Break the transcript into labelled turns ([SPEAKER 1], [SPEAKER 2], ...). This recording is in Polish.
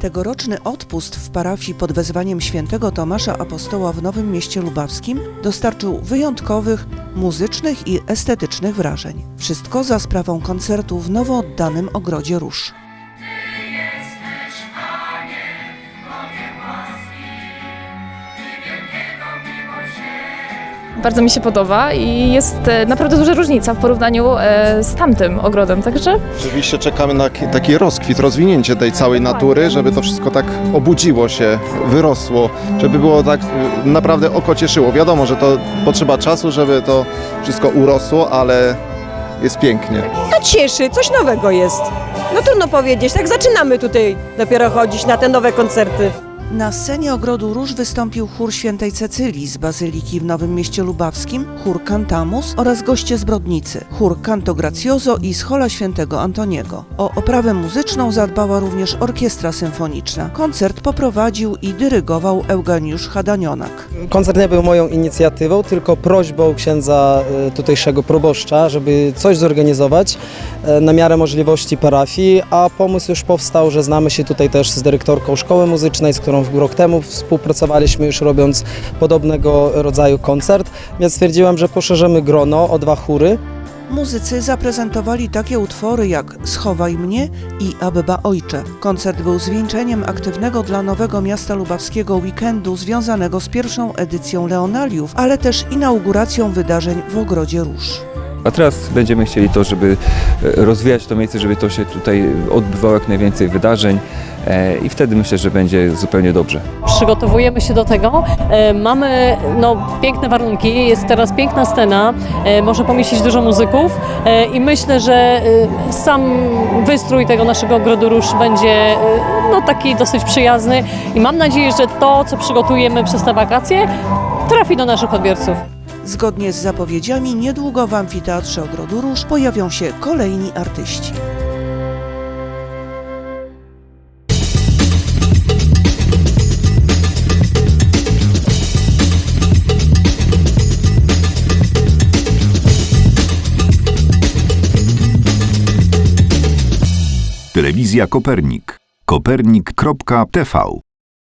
[SPEAKER 1] Tegoroczny odpust w parafii pod wezwaniem świętego Tomasza Apostoła w Nowym Mieście Lubawskim dostarczył wyjątkowych, muzycznych i estetycznych wrażeń. Wszystko za sprawą koncertu w nowo oddanym Ogrodzie Róż.
[SPEAKER 2] Bardzo mi się podoba i jest e, naprawdę duża różnica w porównaniu e, z tamtym ogrodem, także
[SPEAKER 3] Rzeczywiście czekamy na ki- taki rozkwit, rozwinięcie tej całej natury, żeby to wszystko tak obudziło się, wyrosło, żeby było tak y, naprawdę oko cieszyło. Wiadomo, że to potrzeba czasu, żeby to wszystko urosło, ale jest pięknie.
[SPEAKER 4] To cieszy, coś nowego jest. No trudno powiedzieć, tak zaczynamy tutaj dopiero chodzić na te nowe koncerty.
[SPEAKER 1] Na scenie Ogrodu Róż wystąpił chór świętej Cecylii z Bazyliki w Nowym Mieście Lubawskim, chór Cantamus oraz goście z Brodnicy, chór Canto Grazioso i Schola Świętego Antoniego. O oprawę muzyczną zadbała również orkiestra symfoniczna. Koncert poprowadził i dyrygował Eugeniusz Hadanionak.
[SPEAKER 5] Koncert nie był moją inicjatywą, tylko prośbą księdza e, tutejszego proboszcza, żeby coś zorganizować e, na miarę możliwości parafii, a pomysł już powstał, że znamy się tutaj też z dyrektorką szkoły muzycznej, z którą rok temu współpracowaliśmy już robiąc podobnego rodzaju koncert, więc stwierdziłam, że poszerzymy grono o dwa chóry,
[SPEAKER 1] Muzycy zaprezentowali takie utwory jak Schowaj mnie i Abba Ojcze. Koncert był zwieńczeniem aktywnego dla Nowego Miasta Lubawskiego weekendu związanego z pierwszą edycją Leonaliów, ale też inauguracją wydarzeń w Ogrodzie Róż.
[SPEAKER 6] A teraz będziemy chcieli to, żeby e, rozwijać to miejsce, żeby to się tutaj odbywało jak najwięcej wydarzeń e, i wtedy myślę, że będzie zupełnie dobrze.
[SPEAKER 7] przygotowujemy się do tego. E, Mamy no, piękne warunki, jest teraz piękna scena, może pomieścić dużo muzyków i myślę, że sam wystrój tego naszego ogrodu róż będzie no, taki dosyć przyjazny i mam nadzieję, że to, co przygotujemy przez te wakacje, trafi do naszych odbiorców.
[SPEAKER 1] Zgodnie z zapowiedziami, niedługo w amfiteatrze Ogrodu Róż pojawią się kolejni artyści.
[SPEAKER 8] Telewizja Kopernik. Kopernik.tv